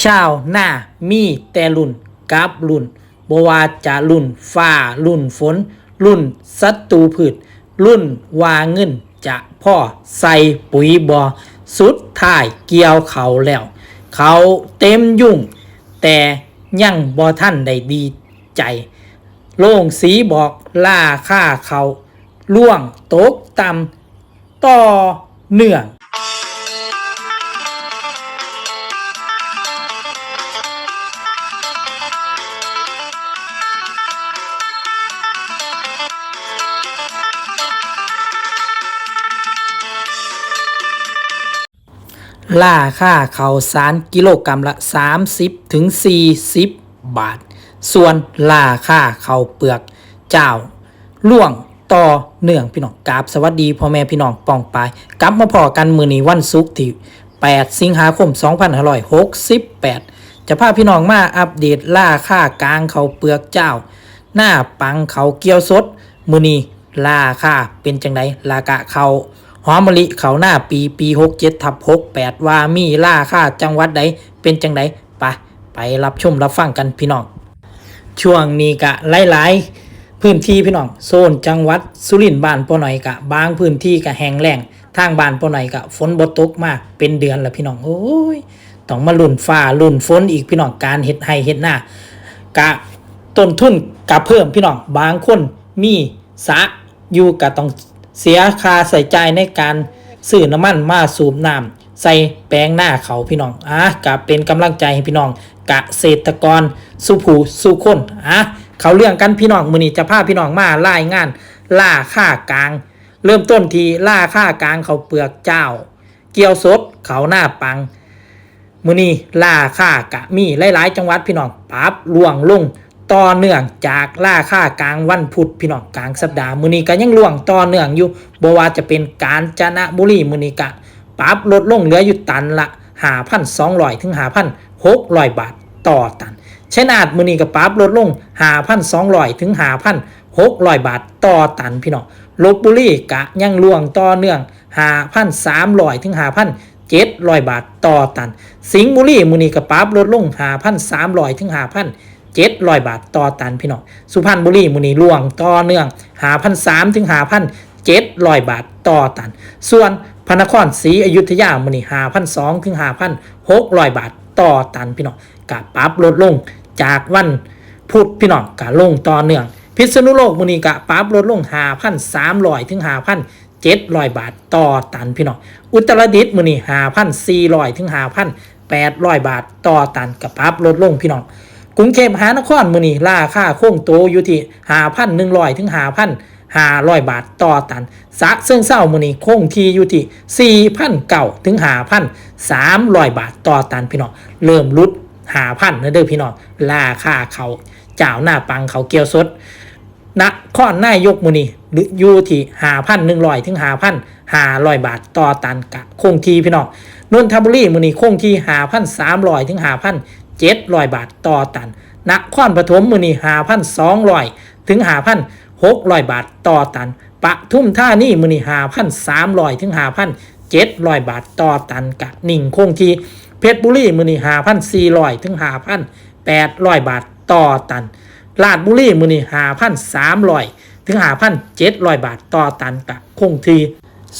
ชาวหน้ามีแต่รุ่นกับรุ่นบวาจะรุ่นฟ้ารุ่นฝน รุ่นศัตรูพืช รุ่นวาเงินจะพ่อใส่ปุ๋ยบอสุดท้ายเกี่ยวเขาแล้ว เขาเต็มยุ่ง แต่ยังบ่ท่านได้ดีใจ โล่งสีบอกล่าค่าเขา ล่วงตกต่ำต่อเนื่อง ล่าค่าเขาวสารกิโลกรรัมละ 30ถึง40 บาท ส่วนล่าค่าเขาวเปลือกเจ้าล่วงต่อเนื่องพี่น้องกราบสวัสดีพ่อแม่พี่น้องปองปายกลับมาพอกันมือนี้วันศุกร์ที่ 8 สิงหาคม 2568 จะพาพี่น้องมาอัปเดตล่าค่ากลางเขาเปลือกเจ้า หน้าปังเขาเกียวสดมือนี้ล่าค่าเป็นจังไดลากะเขา หอมมะลิเขาหน้าปีปีหกเจ็ดทับหกแปดว่ามีล่าค่าจังหวัดใดเป็นจังไดไปไปรับชมรับฟังกันพี่น้อง ช่วงนี้กะหลายๆพื้นที่พี่น้องโซนจังหวัดสุรินทร์บ้านปอหน่อยกะบางพื้นที่กะแห้งแล้งทางบ้านปอหน่อยกะฝนบ่ตกมากเป็นเดือนล้วพี่น้องโอ้ยต้องมาลุ่นฟ้าลุ่นฝนอีกพี่น้องการเฮ็ดให้เฮ็ดหน้ากะต้นทุนกะเพิ่มพี่น้องบางคนมีสะอยู่กะต้อง เสียค่าใส่ใจในการซื้อน้ำมันมาสูบน้ำใส่แปลงหน้าเขาพี่น้องอะกะเป็นกำลังใจให้พี่น้องกะเศรษฐกรสุผูสุคนอะเขาเรื่องกันพี่น้องมือนี้จะพาพี่น้องมาล่างาน ล่าค่ากลาง เริ่มต้นทีล่าค่ากลางเขาเปลือกเจ้า เกียวสดเขาหน้าปังมือนี้ล่าค่ากะมีหลาย ๆ จังหวัดพี่น้องปรับล่วงลง ต่อเนื่องจากล่าค่ากลางวันพุธพี่น้องกลางสัปดาห์มือนี้ก็ยังล่วงต่อเนื่องอยู่บ่ว่าจะเป็นการจนะบุรีมือนี้กะปรับลดลงเหลืออยู่ตันละหาพันสองร้อยถึงหาพันหกร้อยบาทต่อตันเชัยนาทมือนี้ก็ปรับลดลงหาพันสองร้อยถึงหาพันหกร้อยบาทต่อตันพี่น้องลบบุรีกะยังล่วงต่อเนื่องหาพันสามร้อยถึงหาพันเจ็ดร้อยบาทต่อตัน สิงห์บุรีมูนีกระปรับลดลงหาพันสามร้อยถึงหาพัน เจ็ดร้อยบาทต่อตันพี่น้องสุพรรณบุรีมูนีล่วงต่อเนื่องหาพันสามถึงหาพันเจ็ดร้อยบาทต่อตัน ส่วนพระนครศรีอยุธยามูนีหาพันสองถึงหาพันหกร้อยบาทต่อตันพี่น้องกะปรับลดลงจากวันพุธพี่น้องกะลงต่อเนื่อง พิษณุโลกมูนีกะปรับลดลงหาพันสามร้อยถึงหาพันเจ็ดร้อยบาทต่อตันพี่น้องอุตรดิตถ์มือนี่หาพันสี่ร้อยถึงหาพันแปดร้อยบาทต่อตันกับปรับลดลงพี่น้อง กรุงเทพมหานครมือนี่ราคาโค้งโตอยู่ที่หาพันหนึ่งร้อยถึงหาพันหาร้อยบาทต่อตันสะเสื่งเศร้ามือนี่โค้งทีอยู่ที่สี่พันเก่าถึงหาพันสามร้อยบาทต่อตันพี่น้องเริ่มลุดหาพันนะเด้อพี่น้องราคาเขาเจ้าหน้าปังเขาเกียวสดนครนายกมือนี่หรืออยู่ที่หาพันหนึ่งร้อยถึงหาพันหาร้อยบาทต่อตันกะโค้งทีพี่น้องนนทบุรีมือนี่คงที่หาพันสามร้อยถึงหาพัน เจ็ดร้อยบาทต่อตันนครปฐมมือนี่หาพันสองร้อยถึงหาพันหกร้อยบาทต่อตัน ปะทุ่มท่านี่มือนี่หาพันสามร้อยถึงหาพันเจ็ดร้อยบาทต่อตันกะนิ่งคงทีเพชรบุรีมือนี่หาพันสี่ร้อยถึงหาพันแปดร้อยบาทต่อตันลาดบุรีมือนี่หาพันสามร้อยถึงหาพันเจ็ดร้อยบาทต่อตันกะคงที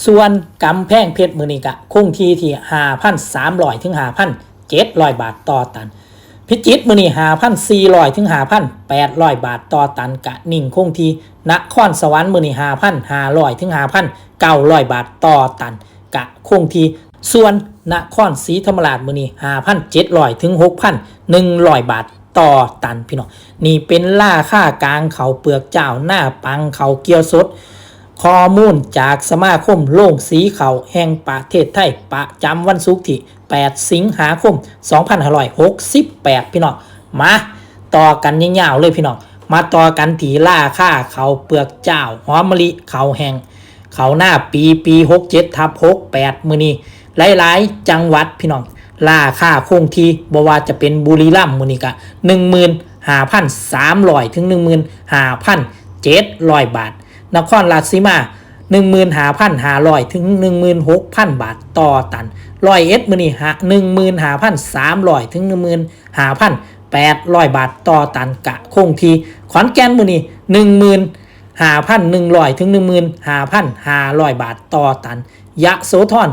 ส่วนกำแพงเพชรมือนี่กะคงทีที่หาพันสามร้อยถึงหาพันเจ็ดร้อยบาทต่อตัน พิจิตรมือนี่หาพันสี่ร้อยถึงหาพันแปดร้อยบาทต่อตันกะนิ่งคงทีนครสวรรค์มือนี่หาพันหาร้อยถึงหาพันเก้าร้อยบาทต่อตันกะคงทีส่วนนครศรีธรรมราชมือนี่หาพันเจ็ดร้อยถึงหกพันหนึ่งร้อยบาทต่อตันพี่น้องนี่เป็นล่าค่ากลางเขาเปลือกเจ้าหน้าปังเขาเกียวสด ข้อมูลจากสมาคมโล่งสีเขาแห่งประเทศไทย ประจำวันศุกร์ที่ 8 สิงหาคม 2568 พี่น้อง มาต่อกันยาวๆเลยพี่น้อง มาต่อกันถีล่าค่าเขาเปลือกเจ้าหอมมะลิเขาแห่ง เขาหน้าปีปี 67ทับ68 มือนี้หลายๆ จังหวัดพี่น้องล่าค่าคงที่บว่าจะเป็นบุรีรัมย์มือนี้กะหนึ่งหมื่นห้าพันสามร้อยถึงหนึ่งหมื่นห้าพันเจ็ดร้อยบาท นครราชสีมา15,500 ถึง 16,000 บาทต่อตันร้อยเอ็ดมือนี้ฮะ15,300 ถึง 15,800 บาทต่อตันกะคงทีขอนแก่นมือนี้15,100 ถึง 15,500 บาทต่อตัน ยะโสธร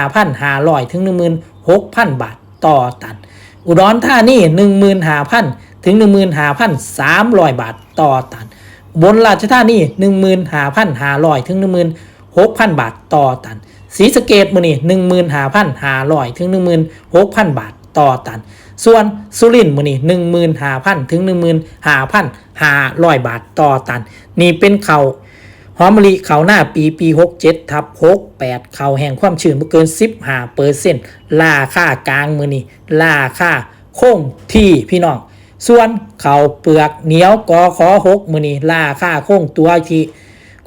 15,500 ถึง 16,000 บาทต่อตัน อุดรธานี15,000 ถึง 15,300 บาทต่อตัน บนราชธานี15,500ถึง16,000 บาทต่อตันศรีสะเกดมือนี้15,500 ถึง 16,000 บาทต่อตัน ส่วนสุรินทร์มือนี้15,000 ถึง 15,500 บาทต่อตัน นี่เป็นเขาหอมมะลิเขาหน้าปีปี 67ทับ68 เขาแห่งความชื้นบ่เกิน 15เปอร์เซ็นต์ราคากลางมือนี้ราคาคงที่พี่น้อง ส่วนเข่าเปลือกเหนียวกอขอหกมือนี่ราค่าโค้งตัวที่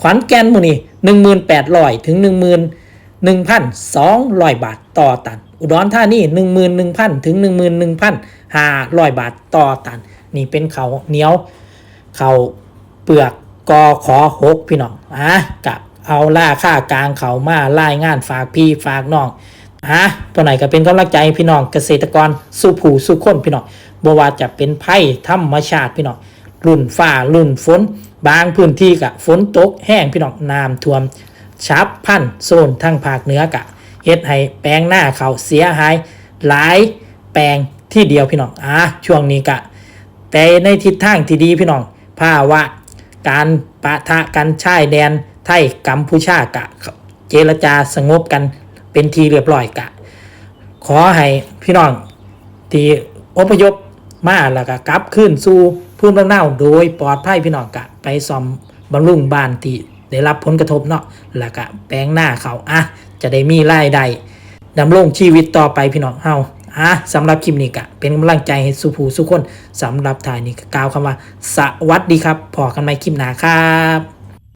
ขวัญแกนมือนี่หนึ่งหมื่นแปดร้อยถึงหนึ่งหมื่นหนึ่งพันสองร้อยบาทต่อตัน อุดรธานีหนึ่งหมื่นหนึ่งพันถึงหนึ่งหมื่นหนึ่งพันห้าร้อยบาทต่อตัน นี่เป็นเข่าเหนียว เข่าเปลือกกอขอหกพี่น้องอะกับเอาล่าค่ากลางเขามารายงานฝากพี่ฝากน้อง อะตัวไหนก็เป็นกำลังใจพี่น้องเกษตรกรสู้ผู้สู้คนพี่น้องบว่าจะเป็นไผ่ธรรมชาติพี่น้องรุ่นฟ้ารุ่นฝน บางพื้นที่กะฝนตกแห้งพี่น้องน้ำท่วมชับพันโซนทั้งภาคเหนือกะเฮ็ดให้แปลงหน้าเขาเสียหายหลายแปลงที่เดียวพี่น้องอะช่วงนี้กะ แต่ในทิศทางที่ดีพี่น้องภาวะการปะทะกันชายแดนไทยกัมพูชากะ เจรจาสงบกัน เป็นทีเรียบร้อยกะ ขอให้พี่น้องที่อพยพมาแล้วก็กลับขึ้นสู่ภูมิลำเนาโดยปลอดภัยพี่น้องกะ ไปซ่อมบำรุงบ้านที่ได้รับผลกระทบเนาะแล้วก็แปลงหน้าเขาอะจะได้มีรายได้ดำรงชีวิตต่อไปพี่น้องเฮาอะสำหรับคลิปนี้กะ เป็นกำลังใจให้สุภูสุคนสำหรับถ่ายนี้ก็กล่าวคำว่า สวัสดีครับพอกันใหมคลิปหน้าครับ